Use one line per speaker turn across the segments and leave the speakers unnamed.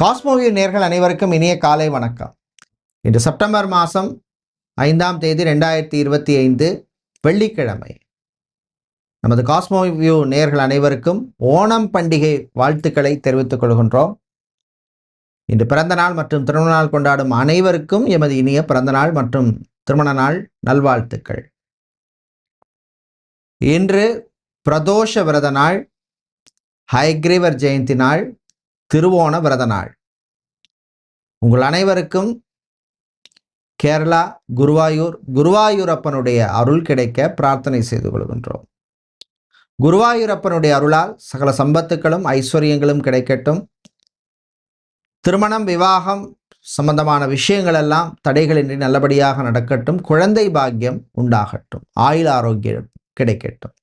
Cosmoview நேர்கள் அனைவருக்கும் இனிய காலை வணக்கம். இன்று செப்டம்பர் மாதம் ஐந்தாம் தேதி ரெண்டாயிரத்தி இருபத்தி ஐந்து வெள்ளிக்கிழமை. நமது காஸ்மோவியூ நேர்கள் அனைவருக்கும் ஓணம் பண்டிகை வாழ்த்துக்களை தெரிவித்துக் கொள்கின்றோம். இன்று பிறந்த நாள் மற்றும் திருமண நாள் கொண்டாடும் அனைவருக்கும் எமது இனிய பிறந்த நாள் மற்றும் திருமண நாள் நல்வாழ்த்துக்கள். இன்று பிரதோஷ விரத நாள் ஹைக்ரீவர் ஜெயந்தி நாள் திருவோண விரத நாள் உங்கள் அனைவருக்கும் கேரளா குருவாயூர் குருவாயூரப்பனுடைய அருள் கிடைக்க பிரார்த்தனை செய்து கொள்கின்றோம். குருவாயூரப்பனுடைய அருளால் சகல சம்பத்துக்களும் ஐஸ்வர்யங்களும் கிடைக்கட்டும். திருமணம் விவாகம் சம்பந்தமான விஷயங்கள் எல்லாம் தடைகளின்றி நல்லபடியாக நடக்கட்டும். குழந்தை பாக்கியம் உண்டாகட்டும். ஆயுள் ஆரோக்கியம் கிடைக்கட்டும்.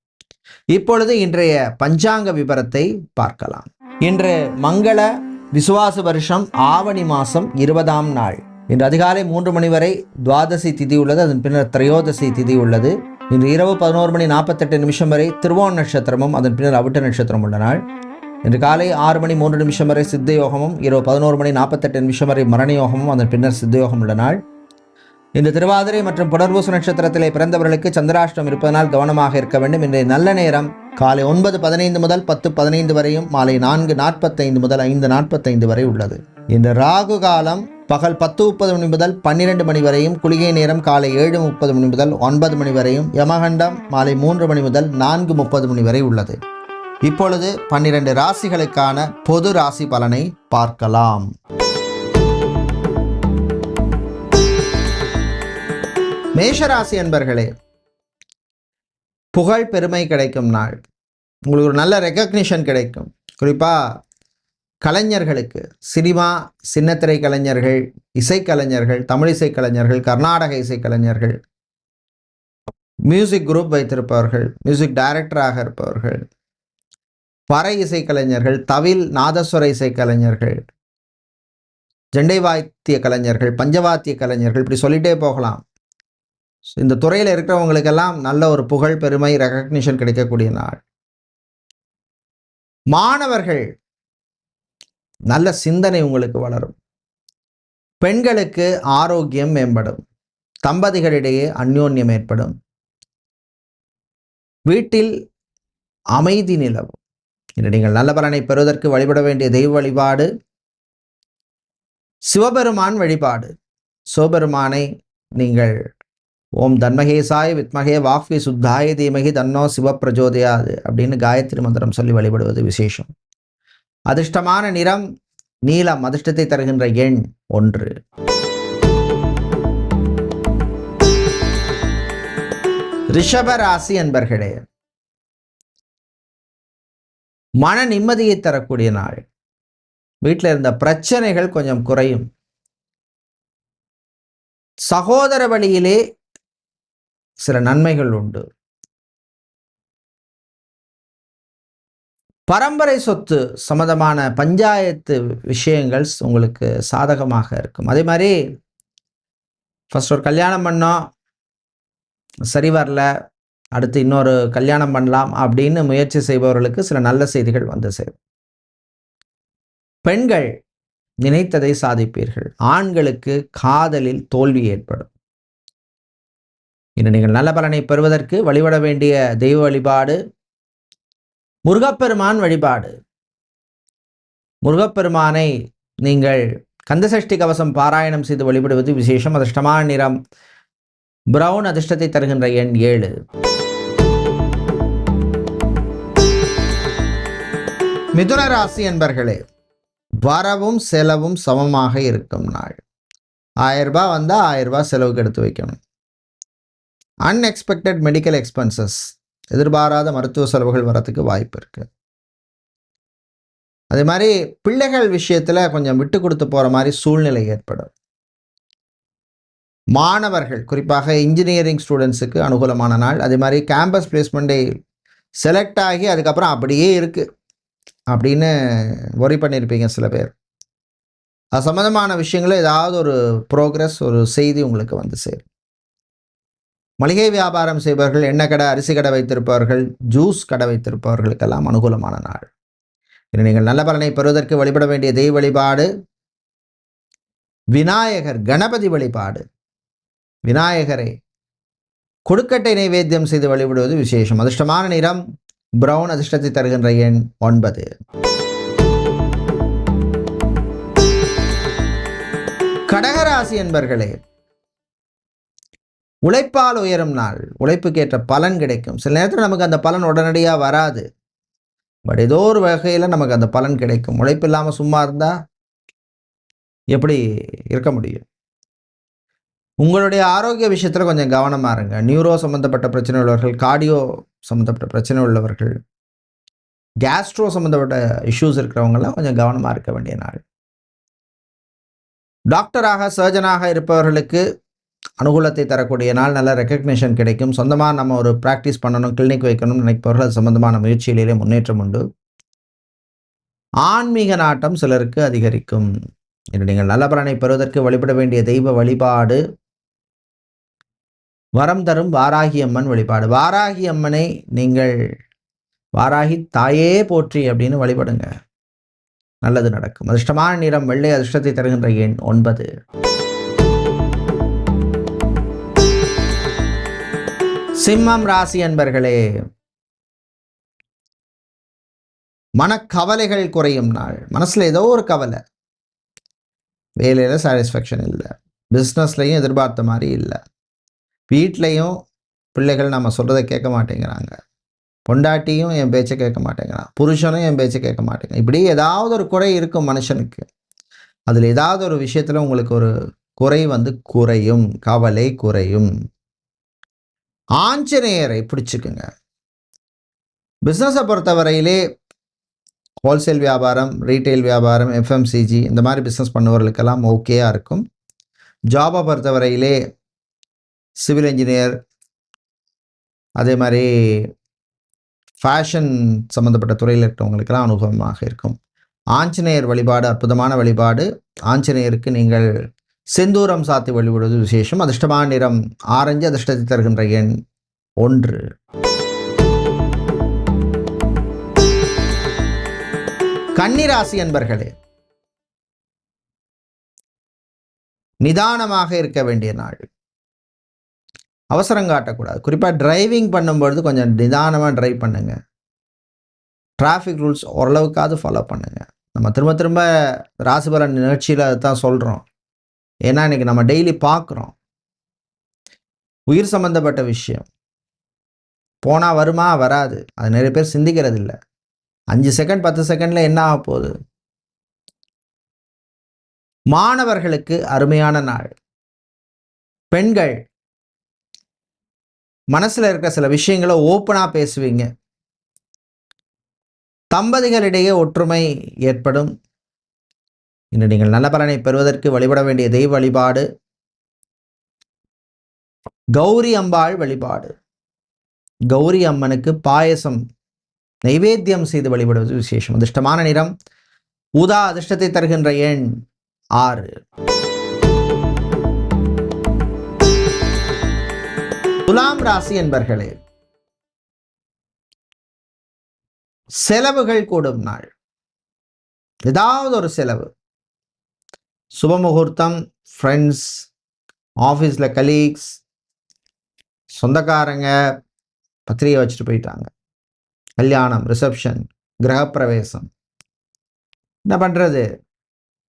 இப்பொழுது இன்றைய பஞ்சாங்க விபரத்தை பார்க்கலாம். இன்று மங்கள விசுவாச வருஷம் ஆவணி மாதம் இருபதாம் நாள். இன்று அதிகாலை மூன்று மணி வரை துவாதசி திதி உள்ளது அதன் பின்னர் திரையோதசி திதி உள்ளது. இன்று இரவு பதினோரு மணி நாற்பத்தெட்டு நிமிஷம் வரை திருவோண நட்சத்திரமும் அதன் பின்னர் அவிட்ட நட்சத்திரம் உள்ள நாள். இன்று காலை ஆறு மணி மூன்று நிமிஷம் வரை சித்த யோகமும் இரவு பதினோரு மணி நாற்பத்தெட்டு நிமிஷம் வரை மரண யோகமும் அதன் பின்னர் சித்த யோகம் உள்ள நாள். இந்த திருவாதிரை மற்றும் புனர்பூச நட்சத்திரத்திலே பிறந்தவர்களுக்கு சந்திராஷ்டம் இருப்பதனால் கவனமாக இருக்க வேண்டும். இன்றைய நல்ல நேரம் காலை ஒன்பது பதினைந்து முதல் பத்து பதினைந்து வரையும் மாலை நான்கு நாற்பத்தைந்து முதல் ஐந்து நாற்பத்தைந்து வரை உள்ளது. இந்த ராகு காலம் பகல் பத்து முப்பது மணி முதல் பன்னிரெண்டு மணி வரையும் குளிகை நேரம் காலை ஏழு முப்பது மணி முதல் ஒன்பது மணி வரையும் யமகண்டம் மாலை மூன்று மணி முதல் நான்கு முப்பது மணி வரை உள்ளது. இப்பொழுது பன்னிரண்டு ராசிகளுக்கான பொது ராசி பலனை பார்க்கலாம். மேஷராசி அன்பர்களே புகழ் பெருமை கிடைக்கும் நாள். உங்களுக்கு ஒரு நல்ல ரெக்கக்னிஷன் கிடைக்கும். குறிப்பாக கலைஞர்களுக்கு சினிமா சின்னத்திரை கலைஞர்கள் இசைக்கலைஞர்கள் தமிழிசை கலைஞர்கள் கர்நாடக இசைக்கலைஞர்கள் மியூசிக் குரூப் வைத்திருப்பவர்கள் மியூசிக் டைரக்டராக இருப்பவர்கள் பறை இசைக்கலைஞர்கள் தவில் நாதஸ்வர இசைக்கலைஞர்கள் ஜெண்டை வாத்திய கலைஞர்கள் பஞ்சவாத்திய கலைஞர்கள் இப்படி சொல்லிட்டே போகலாம். இந்த துறையில் இருக்கிறவங்களுக்கெல்லாம் நல்ல ஒரு புகழ் பெருமை ரெகக்னிஷன் கிடைக்கக்கூடிய நாள். மாணவர்கள் நல்ல சிந்தனை உங்களுக்கு வளரும். பெண்களுக்கு ஆரோக்கியம் மேம்படும். தம்பதிகளிடையே அந்யோன்யம் ஏற்படும். வீட்டில் அமைதி நிலவும். இன்று நீங்கள் நல்ல பலனை பெறுவதற்கு வழிபட வேண்டிய தெய்வ வழிபாடு. சிவபெருமான் வழிபாடு. சிவபெருமானை நீங்கள் ஓம் தன்மகேசாய வித்மகே வாக்வி சுத்தாய தீமகி தன்னோ சிவ பிரஜோதயாது அப்படின்னு காயத்ரி மந்திரம் சொல்லி வழிபடுவது விசேஷம். அதிர்ஷ்டமான நிறம் நீலம் அதிர்ஷ்டத்தை தருகின்ற எண் ஒன்று. ரிஷப ராசி என்பர்களே மன நிம்மதியை தரக்கூடிய நாள். வீட்டில் இருந்த பிரச்சனைகள் கொஞ்சம் குறையும். சகோதர வழியிலே சில நன்மைகள் உண்டு. பரம்பரை சொத்து சம்மந்தமான பஞ்சாயத்து விஷயங்கள் உங்களுக்கு சாதகமாக இருக்கும். அதே மாதிரி ஃபஸ்ட் ஒரு கல்யாணம் பண்ணோம் சரி வரல அடுத்து இன்னொரு கல்யாணம் பண்ணலாம் அப்படின்னு முயற்சி செய்பவர்களுக்கு சில நல்ல செய்திகள் வந்து சேரும். பெண்கள் நினைத்ததை சாதிப்பீர்கள். ஆண்களுக்கு காதலில் தோல்வி ஏற்படும். இன்று நீங்கள் நல்ல பலனை பெறுவதற்கு வழிபட வேண்டிய தெய்வ வழிபாடு முருகப்பெருமான் வழிபாடு. முருகப்பெருமானை நீங்கள் கந்தசஷ்டி கவசம் பாராயணம் செய்து வழிபடுவது விசேஷம். அதிர்ஷ்டமான நிறம் பிரவுன் அதிர்ஷ்டத்தை தருகின்ற எண் ஏழு. மிதுன ராசி என்பர்களே வரவும் செலவும் சமமாக இருக்கும் நாள். ஆயிரம் ரூபாய் வந்தால் ஆயிரம் ரூபாய் செலவுக்கு எடுத்து வைக்கணும். அன்எக்ஸ்பெக்டட் மெடிக்கல் எக்ஸ்பென்சஸ் எதிர்பாராத மருத்துவ செலவுகள் வரத்துக்கு வாய்ப்பு இருக்குது அதே மாதிரி பிள்ளைகள் விஷயத்தில் கொஞ்சம் விட்டு கொடுத்து போகிற மாதிரி சூழ்நிலை ஏற்படும். மாணவர்கள் குறிப்பாக இன்ஜினியரிங் ஸ்டூடெண்ட்ஸுக்கு அனுகூலமான நாள். அதே மாதிரி கேம்பஸ் பிளேஸ்மெண்ட்டை செலக்ட் ஆகி அதுக்கப்புறம் அப்படியே இருக்குது அப்படின்னு ஒரி பண்ணியிருப்பீங்க சில பேர். அது சம்மந்தமான விஷயங்களில் ஏதாவது ஒரு ப்ரோக்ரஸ் ஒரு செய்தி உங்களுக்கு வந்து சேரும். மளிகை வியாபாரம் செய்பவர்கள் எண்ணெய் கடை அரிசி கடை வைத்திருப்பவர்கள் ஜூஸ் கடை வைத்திருப்பவர்களுக்கெல்லாம் அனுகூலமான நாள். இனி நீங்கள் நல்ல பலனை பெறுவதற்கு வழிபட வேண்டிய தெய்வ வழிபாடு விநாயகர் கணபதி வழிபாடு. விநாயகரை கொடுக்கட்டை நைவேத்தியம் செய்து வழிபடுவது விசேஷம். அதிர்ஷ்டமான நிறம் பிரவுன் அதிர்ஷ்டத்தை தருகின்ற எண் ஒன்பது. கடகராசி என்பர்களே உழைப்பால் உயரும் நாள். உழைப்புக்கேற்ற பலன் கிடைக்கும். சில நேரத்தில் நமக்கு அந்த பலன் உடனடியாக வராது. பட் ஏதோ ஒரு வகையில் நமக்கு அந்த பலன் கிடைக்கும். உழைப்பு இல்லாமல் சும்மா இருந்தால் எப்படி இருக்க முடியும்? உங்களுடைய ஆரோக்கிய விஷயத்தில் கொஞ்சம் கவனமாக இருங்க. நியூரோ சம்மந்தப்பட்ட பிரச்சனை உள்ளவர்கள் கார்டியோ சம்மந்தப்பட்ட பிரச்சனை உள்ளவர்கள் கேஸ்ட்ரோ சம்மந்தப்பட்ட இஷ்யூஸ் இருக்கிறவங்கெல்லாம் கொஞ்சம் கவனமாக இருக்க வேண்டிய நாள். டாக்டராக சர்ஜனாக இருப்பவர்களுக்கு அனுகூலத்தை தரக்கூடிய நாள் நல்ல ரெக்கக்னேஷன் கிடைக்கும். சொந்தமாக நம்ம ஒரு ப்ராக்டிஸ் பண்ணணும் கிளினிக் வைக்கணும்னு நினைப்பவர்கள் அது சம்பந்தமான முயற்சிகளிலே முன்னேற்றம் உண்டு. ஆன்மீக நாட்டம் சிலருக்கு அதிகரிக்கும். இன்று நீங்கள் நல்ல பலனை பெறுவதற்கு வழிபட வேண்டிய தெய்வ வழிபாடு. வரம் தரும் வாராகி அம்மன் வழிபாடு. வாராகி அம்மனை நீங்கள் வாராகி தாயே போற்றி அப்படின்னு வழிபடுங்க. நல்லது நடக்கும். அதிர்ஷ்டமான நிறம் வெள்ளை அதிர்ஷ்டத்தை தருகின்ற எண் ஒன்பது. சிம்மம் ராசி அன்பர்களே மனக்கவலைகள் குறையும் நாள். மனசுல ஏதோ ஒரு கவலை. வேலையில சாட்டிஸ்ஃபேக்ஷன் இல்லை. பிஸ்னஸ்லையும் எதிர்பார்த்த மாதிரி இல்லை. வீட்லேயும் பிள்ளைகள் நம்ம சொல்கிறத கேட்க மாட்டேங்கிறாங்க. பொண்டாட்டியும் என் பேச்சை கேட்க மாட்டேங்கிறான். புருஷனும் என் பேச்சை கேட்க மாட்டேங்கிறான். இப்படி ஏதாவது ஒரு குறை இருக்கும் மனுஷனுக்கு. அதில் ஏதாவது ஒரு விஷயத்தில் உங்களுக்கு ஒரு குறை வந்து குறையும். கவலை குறையும். ஆஞ்சநேயரை பிடிச்சிக்குங்க. பிஸ்னஸை பொறுத்தவரையிலே ஹோல்சேல் வியாபாரம் ரீட்டைல் வியாபாரம் எஃப்எம்சிஜி இந்த மாதிரி பிஸ்னஸ் பண்ணுவவர்களுக்கெல்லாம் ஓகேயாக இருக்கும். ஜாபை பொறுத்தவரையிலே சிவில் இன்ஜினியர் அதே மாதிரி ஃபேஷன் சம்மந்தப்பட்ட துறையில் இருக்கிறவங்களுக்கெல்லாம் அனுபவமாக இருக்கும். ஆஞ்சநேயர் வழிபாடு அற்புதமான வழிபாடு. ஆஞ்சநேயருக்கு நீங்கள் செந்தூரம் சாத்தி வழிபடுவது விசேஷம். அதிர்ஷ்டமான நிறம் ஆரஞ்சு அதிர்ஷ்டத்தை தருகின்ற எண் ஒன்று. கன்னிராசி அன்பர்களே நிதானமாக இருக்க வேண்டிய நாள். அவசரம் காட்டக்கூடாது. குறிப்பாக டிரைவிங் பண்ணும்பொழுது கொஞ்சம் நிதானமாக டிரைவ் பண்ணுங்க. டிராஃபிக் ரூல்ஸ் ஓரளவுக்காவது ஃபாலோ பண்ணுங்கள் நம்ம திரும்ப திரும்ப ராசிபலன் நிகழ்ச்சியில் தான் சொல்கிறோம் ஏன்னா இன்னைக்கு நம்ம டெய்லி பார்க்குறோம். உயிர் சம்மந்தப்பட்ட விஷயம். போனால் வருமா? வராது. அது நிறைய பேர் சிந்திக்கிறது இல்லை அஞ்சு செகண்ட் பத்து செகண்டில் என்ன ஆக போகுது? மாணவர்களுக்கு அருமையான நாள். பெண்கள் மனசில் இருக்கிற சில விஷயங்களை ஓப்பனாக பேசுவீங்க. தம்பதிகளிடையே ஒற்றுமை ஏற்படும். இன்று நீங்கள் நல்ல பலனை பெறுவதற்கு வழிபட வேண்டிய தெய்வ வழிபாடு. கௌரி அம்பாள் வழிபாடு. கௌரி அம்மனுக்கு பாயசம் நைவேத்தியம் செய்து வழிபடுவது விசேஷம். அதிர்ஷ்டமான நிறம் ஊதா அதிர்ஷ்டத்தை தருகின்ற எண் ஆறு. துலாம் ராசி என்பர்களே செலவுகள் கூடும் நாள். ஏதாவது ஒரு செலவு. சுபமுகூர்த்தம் ஃப்ரெண்ட்ஸ் ஆஃபீஸில் கலீக்ஸ் சொந்தக்காரங்க பத்திரிகை வச்சுட்டு போயிட்டாங்க. கல்யாணம் ரிசப்ஷன் கிரகப்பிரவேசம். என்ன பண்ணுறது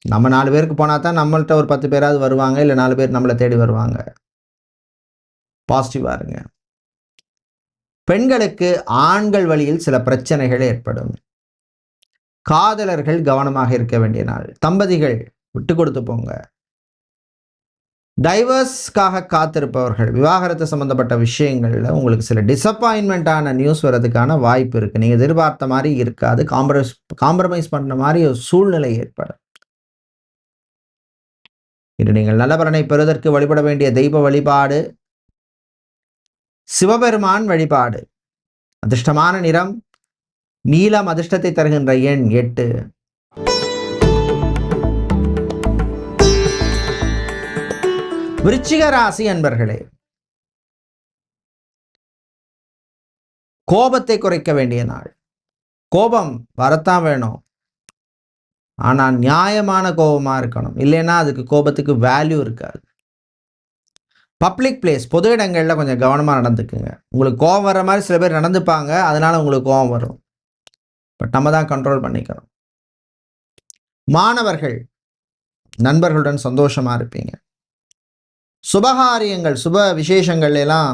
நம்ம நாலு பேருக்கு போனால் தான் நம்மள்கிட்ட ஒரு பத்து பேராவது வருவாங்க இல்லை நாலு பேர் நம்மளை தேடி வருவாங்க. பாசிட்டிவாக இருங்க. பெண்களுக்கு ஆண்கள் வழியில் சில பிரச்சனைகள் ஏற்படும். காதலர்கள் கவனமாக இருக்க வேண்டிய நாள். தம்பதிகள் விட்டு கொடுத்து போங்க டைவர்ஸ்க்காக காத்திருப்பவர்கள் விவாகரத்து சம்மந்தப்பட்ட விஷயங்களில் உங்களுக்கு சில டிசப்பாயின்மெண்ட்டான நியூஸ் வர்றதுக்கான வாய்ப்பு இருக்குது நீங்கள் எதிர்பார்த்த மாதிரி இருக்காது. காம்ப்ரமைஸ் காம்ப்ரமைஸ் பண்ணுற மாதிரி ஒரு சூழ்நிலை ஏற்படும். இது நீங்கள் நல்லபலனை பெறுவதற்கு வழிபட வேண்டிய தெய்வ வழிபாடு சிவபெருமான் வழிபாடு அதிர்ஷ்டமான நிறம் நீலம் அதிர்ஷ்டத்தை தருகின்ற எண் எட்டு. விருச்சிக ராசி அன்பர்களே கோபத்தை குறைக்க வேண்டிய நாள். கோபம் வரத்தான் வேணும். ஆனால் நியாயமான கோபமாக இருக்கணும். இல்லைன்னா அதுக்கு கோபத்துக்கு வேல்யூ இருக்காது. பப்ளிக் பிளேஸ் பொது இடங்களில் கொஞ்சம் கவனமாக நடந்துக்குங்க. உங்களுக்கு கோபம் வர மாதிரி சில பேர் நடந்துப்பாங்க. அதனால உங்களுக்கு கோபம் வரும். பட் நம்ம தான் கண்ட்ரோல் பண்ணிக்கணும். மாணவர்கள் நண்பர்களுடன் சந்தோஷமாக இருப்பீங்க. சுபகாரியங்கள் சுப விசேஷங்கள் எல்லாம்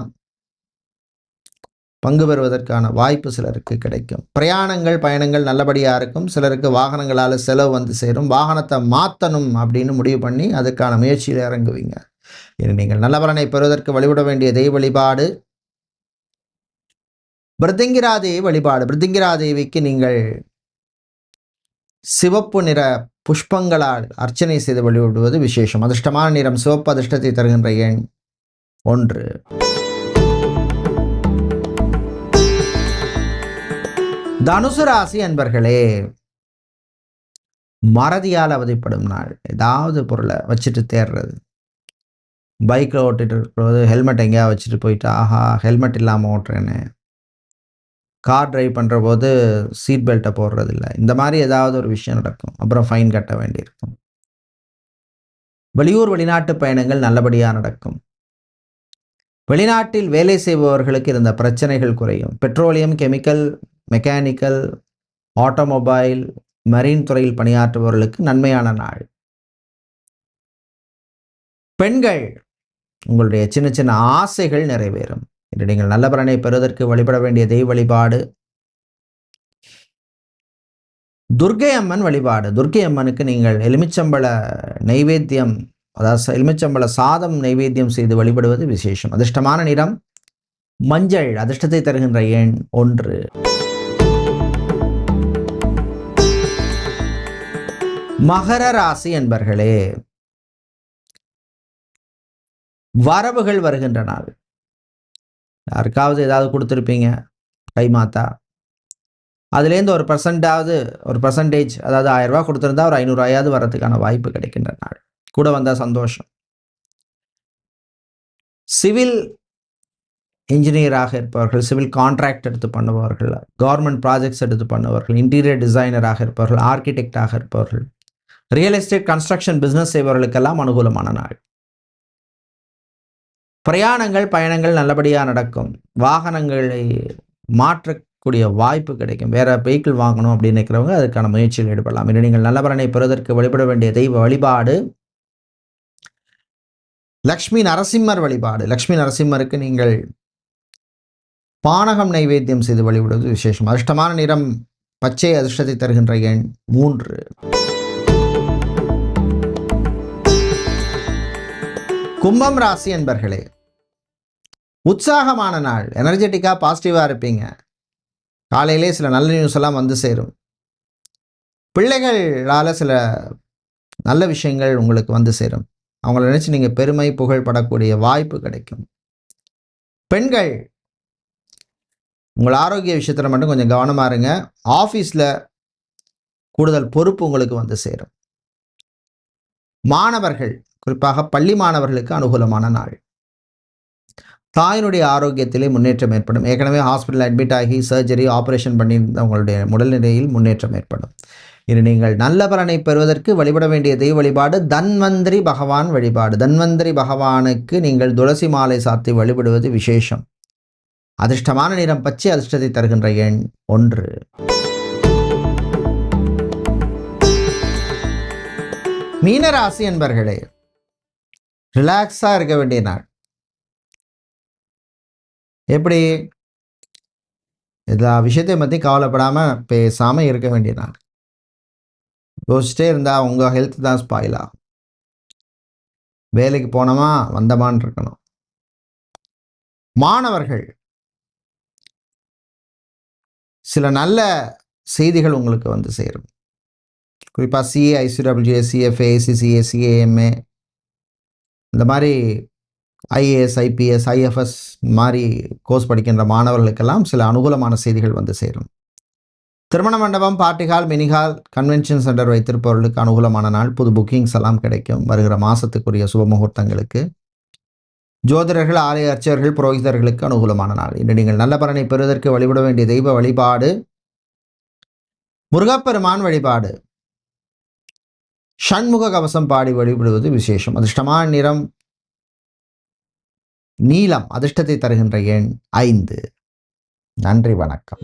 பங்கு பெறுவதற்கான வாய்ப்பு சிலருக்கு கிடைக்கும். பிரயாணங்கள் பயணங்கள் நல்லபடியாக இருக்கும். சிலருக்கு வாகனங்களால் செலவு வந்து சேரும். வாகனத்தை மாற்றணும் அப்படின்னு முடிவு பண்ணி அதுக்கான முயற்சியில் இறங்குவீங்க. இனி நீங்கள் நல்ல பலனை பெறுவதற்கு வழிபட வேண்டிய தெய்வ வழிபாடு. பிருத்திங்கிராதேவி வழிபாடு. பிருத்திங்கிராதேவிக்கு நீங்கள் சிவப்பு நிற புஷ்பங்களால் அர்ச்சனை செய்து வழிபடுவது விசேஷம். அதிர்ஷ்டமான நிறம் சிவப்பு அதிர்ஷ்டத்தை தருகின்ற எண் ஒன்று. தனுசு ராசி அன்பர்களே மறதியால் அவதிப்படும் நாள். ஏதாவது பொருளை வச்சுட்டு தேடுறது பைக்கில் ஓட்டிட்டு இருக்கிறது ஹெல்மெட் எங்கேயா வச்சுட்டு போயிட்டு ஆஹா ஹெல்மெட் இல்லாமல் ஓட்டுறேன்னு கார் டிரைவ் பண்ணுற போது சீட் பெல்ட்டை போடுறதில்ல. இந்த மாதிரி ஏதாவது ஒரு விஷயம் நடக்கும். அப்புறம் ஃபைன் கட்ட வேண்டியிருக்கும். வெளியூர் வெளிநாட்டு பயணங்கள் நல்லபடியாக நடக்கும். வெளிநாட்டில் வேலை செய்பவர்களுக்கு இருந்த பிரச்சனைகள் குறையும். Petroleum chemical mechanical automobile marine துறையில் பணியாற்றுபவர்களுக்கு நன்மையான நாள். பெண்கள் உங்களுடைய சின்ன சின்ன ஆசைகள் நிறைவேறும். இன்று நீங்கள் நல்ல பலனை பெறுவதற்கு வழிபட வேண்டிய தெய்வ வழிபாடு. துர்க்கை அம்மன் வழிபாடு. துர்க்கை அம்மனுக்கு நீங்கள் எலுமிச்சம்பழ நைவேத்தியம் அதாவது ச- எலுமிச்சம்பழ சாதம் நைவேத்தியம் செய்து வழிபடுவது விசேஷம். அதிர்ஷ்டமான நிறம் மஞ்சள் அதிர்ஷ்டத்தை தருகின்ற எண் ஒன்று. மகர ராசி என்பர்களே வரவுகள் வருகின்ற நாள் யாருக்காவது ஏதாவது கொடுத்துருப்பீங்க கைமாத்தா அதுலேருந்து ஒரு பர்சன்டாவது ஒரு பர்சன்டேஜ் அதாவது ஆயிரம் கொடுத்துருந்தா ஒரு ஐநூறுரூவாயாவது வரதுக்கான வாய்ப்பு கிடைக்கின்ற நாள். கூட வந்தால் சந்தோஷம். சிவில் இன்ஜினியராக இருப்பவர்கள் சிவில் கான்ட்ராக்ட் எடுத்து பண்ணுபவர்கள் கவர்மெண்ட் ப்ராஜெக்ட்ஸ் எடுத்து பண்ணுபவர்கள் இன்டீரியர் டிசைனராக இருப்பவர்கள் ஆர்கிடெக்டாக இருப்பவர்கள் ரியல் எஸ்டேட் கன்ஸ்ட்ரக்ஷன் பிஸ்னஸ் செய்பவர்களுக்கெல்லாம் அனுகூலமான நாள். பிரயாணங்கள் பயணங்கள் நல்லபடியாக நடக்கும். வாகனங்களை மாற்றக்கூடிய வாய்ப்பு கிடைக்கும். வேற வெஹிக்கிள் வாங்கணும் அப்படின்னு நினைக்கிறவங்க அதுக்கான முயற்சியில் ஈடுபடலாம். இன்று நீங்கள் நல்லபலனை பெறுவதற்கு வழிபட வேண்டிய தெய்வ வழிபாடு. லக்ஷ்மி நரசிம்மர் வழிபாடு. லக்ஷ்மி நரசிம்மருக்கு நீங்கள் பானகம் நைவேத்தியம் செய்து வழிபடுவது விசேஷம். அதிர்ஷ்டமான நிறம் பச்சை அதிர்ஷ்டத்தை தருகின்ற எண் மூன்று. கும்பம் ராசி என்பர்களே உற்சாகமான நாள். எனர்ஜெட்டிக்காக பாசிட்டிவாக இருப்பீங்க. காலையிலே சில நல்ல நியூஸ் எல்லாம் வந்து சேரும். பிள்ளைகளால் சில நல்ல விஷயங்கள் உங்களுக்கு வந்து சேரும். அவங்கள நினச்சி நீங்கள் பெருமை புகழ்படக்கூடிய வாய்ப்பு கிடைக்கும். பெண்கள் உங்கள் ஆரோக்கிய விஷயத்தில் மட்டும் கொஞ்சம் கவனமாக இருங்க. ஆஃபீஸில் கூடுதல் பொறுப்பு உங்களுக்கு வந்து சேரும். மாணவர்கள் குறிப்பாக பள்ளி மாணவர்களுக்கு அனுகூலமான நாள். தாயினுடைய ஆரோக்கியத்திலே முன்னேற்றம் ஏற்படும். ஏற்கனவே ஹாஸ்பிட்டல் அட்மிட் ஆகி சர்ஜரி ஆபரேஷன் பண்ணியிருந்தவங்களுடைய உடல்நிலையில் முன்னேற்றம் ஏற்படும். இது நீங்கள் நல்ல பலனை பெறுவதற்கு வழிபட வேண்டிய தெய்வ வழிபாடு தன்வந்திரி பகவான் வழிபாடு. தன்வந்திரி பகவானுக்கு நீங்கள் துளசி மாலை சாத்தி வழிபடுவது விசேஷம். அதிர்ஷ்டமான நிறம் பச்சை அதிர்ஷ்டத்தை தருகின்ற எண் ஒன்று. மீனராசி என்பர்களே ரிலாக்ஸாக இருக்க வேண்டிய நாள். எப்படி? எல்லா விஷயத்தையும் பற்றி கவலைப்படாமல் பேசாமல் இருக்க வேண்டிய நாள். யோசிச்சிட்டே இருந்தால் உங்கள் ஹெல்த் தான் ஸ்பாயில் ஆகும். வேலைக்கு போனோமா? வந்தமான்னு இருக்கணும். மாணவர்கள். சில நல்ல செய்திகள் உங்களுக்கு வந்து சேரும். குறிப்பாக CA ICWA CFA CCA CA MA இந்த மாதிரி ஐஏஎஸ் ஐபிஎஸ் ஐஎஃப்எஸ் மாதிரி கோர்ஸ் படிக்கின்ற மாணவர்களுக்கெல்லாம் சில அனுகூலமான செய்திகள் வந்து சேரும். திருமண மண்டபம் party mini hall convention centre வைத்திருப்பவர்களுக்கு அனுகூலமான நாள். புது புக்கிங்ஸ் எல்லாம் கிடைக்கும் வருகிற மாதத்துக்குரிய சுப முகூர்த்தங்களுக்கு. ஜோதிடர்கள் ஆலய அர்ச்சகர்கள் புரோகிதர்களுக்கு அனுகூலமான நாள். இன்று நீங்கள் நல்ல பலனை பெறுவதற்கு வழிபட வேண்டிய தெய்வ வழிபாடு. முருகப்பெருமான் வழிபாடு. ஷண்முக கவசம் பாடி வழிபடுவது விசேஷம். அதிர்ஷ்டமான நிறம் நீலம் அதிர்ஷ்டத்தை தருகின்ற எண் ஐந்து. நன்றி வணக்கம்.